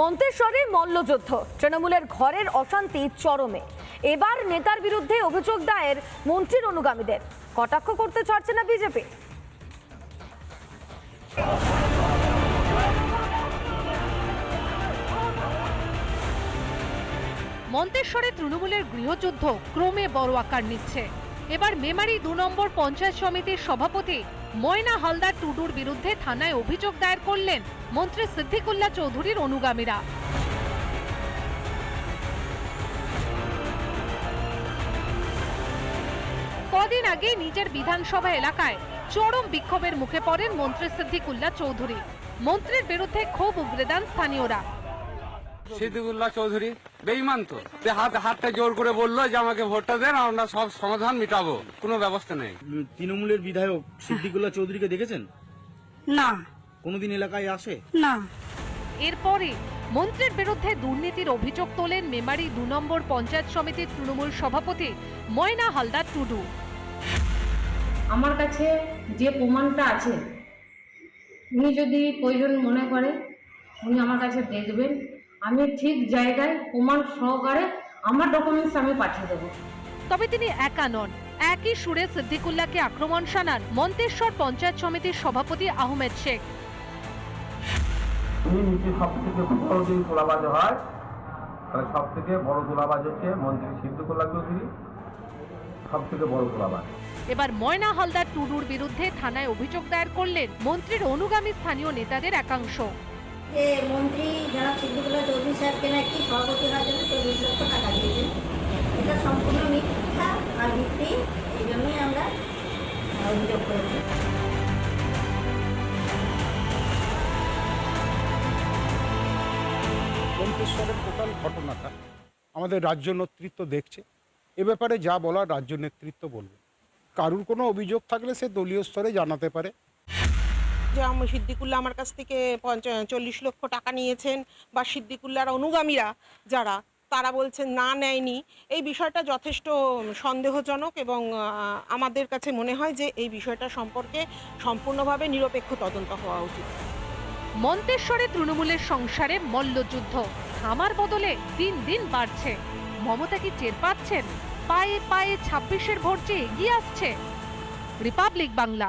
মন্তেশ্বরে মল্লযুদ্ধ। তৃণমূলের ঘরের অশান্তি চরমে। এবার নেতার বিরুদ্ধে অভিযোগ দায়ের মন্ত্রীর অনুগামীদের। কটাক্ষ করতে ছাড়ছে না বিজেপি। মন্তেশ্বরে তৃণমূলের গৃহযুদ্ধ ক্রমে বড় আকার নিচ্ছে। এবার মেমারি দু নম্বর পঞ্চায়েত সমিতির সভাপতি ময়না হালদার টুডুর বিরুদ্ধে থানায় অভিযোগ দায়ের করলেন মন্ত্রী সিদ্দিকুল্লাহ চৌধুরীর অনুগামীরা। কদিন আগে নিজের বিধানসভা এলাকায় চরম বিক্ষোভের মুখে পড়েন মন্ত্রী সিদ্দিকুল্লাহ চৌধুরী। মন্ত্রীর বিরুদ্ধে ক্ষোভ উগরে দেন স্থানীয়রা। সিদ্দিকুল্লাহ চৌধুরী বেইমান তো। হাত হাতটা জোর করে বলল যে আমাকে ভোটটা দেন আমরা সব সমাধান মিটাবো। কোনো ব্যবস্থা নেই। তৃণমূলের বিধায়ক সিদ্দিকুল্লাহ চৌধুরীকে দেখেছেন? না। কোনোদিন এলাকায় আসে? না। এরপরে মন্ত্রীর বিরুদ্ধে দুর্নীতির অভিযোগ তোলেন মেমারি দু নম্বর পঞ্চায়েত সমিতির তৃণমূল সভাপতি ময়না হালদার টুডু। আমার কাছে যে প্রমাণটা আছে উনি যদি প্রয়োজন মনে করে উনি আমার কাছে দেখবেন। আমি ঠিক জায়গায় প্রমাণ সহকারে আমার ডকুমেন্টস আমি পাঠিয়ে দেবো। তবে তিনি একা নন। একই সুরে সিদ্দিকুল্লাহকে আক্রমণ শানান মন্তেশ্বর পঞ্চায়েত সমিতির সভাপতি আহমেদ শেখ। এই নীতি সব থেকে বড় যদি তোলাবাজ হয় তাহলে সব থেকে বড় তোলাবাজ হচ্ছে মন্ত্রী সিদ্ধকল্লা চৌধুরী। সব থেকে বড় তোলাবাজ। এবার ময়না হালদার টুডুর বিরুদ্ধে থানায় অভিযোগ দায়ের করলেন মন্ত্রীর অনুগামী স্থানীয় নেতাদের একাংশ। যে মন্ত্রী যারা চৌধুরী সাহেবকে নাকি সভাপতি হওয়ার জন্য চল্লিশ লক্ষ টাকা দিয়েছেন। এটা সম্পূর্ণ মিথ্যা আর ভিত্তি, এই জন্যই আমরা অভিযোগ করেছি। টোটাল ঘটনাটা আমাদের রাজ্য নেতৃত্ব দেখছে। এ ব্যাপারে যা বলার রাজ্য নেতৃত্ব বলবে। কারুর কোনো অভিযোগ থাকলে সে দলীয় স্তরে জানাতে পারে। যে আমার সিদ্দিকুল্লাহ আমার কাছ থেকে চল্লিশ লক্ষ টাকা নিয়েছেন বা সিদ্দিকুল্লার অনুগামীরা যারা, তারা বলছেন, না, নেয়নি। এই বিষয়টা যথেষ্ট সন্দেহজনক এবং আমাদের কাছে মনে হয় যে এই বিষয়টা সম্পর্কে সম্পূর্ণভাবে নিরপেক্ষ তদন্ত হওয়া উচিত। মন্তেশ্বরে তৃণমূলের সংসারে মল্লযুদ্ধ, থামার বদলে দিন দিন বাড়ছে। মমতা কি টের পাচ্ছেন? পায়ে পায়ে ছাব্বিশের ভোট এগিয়ে আসছে? রিপাবলিক বাংলা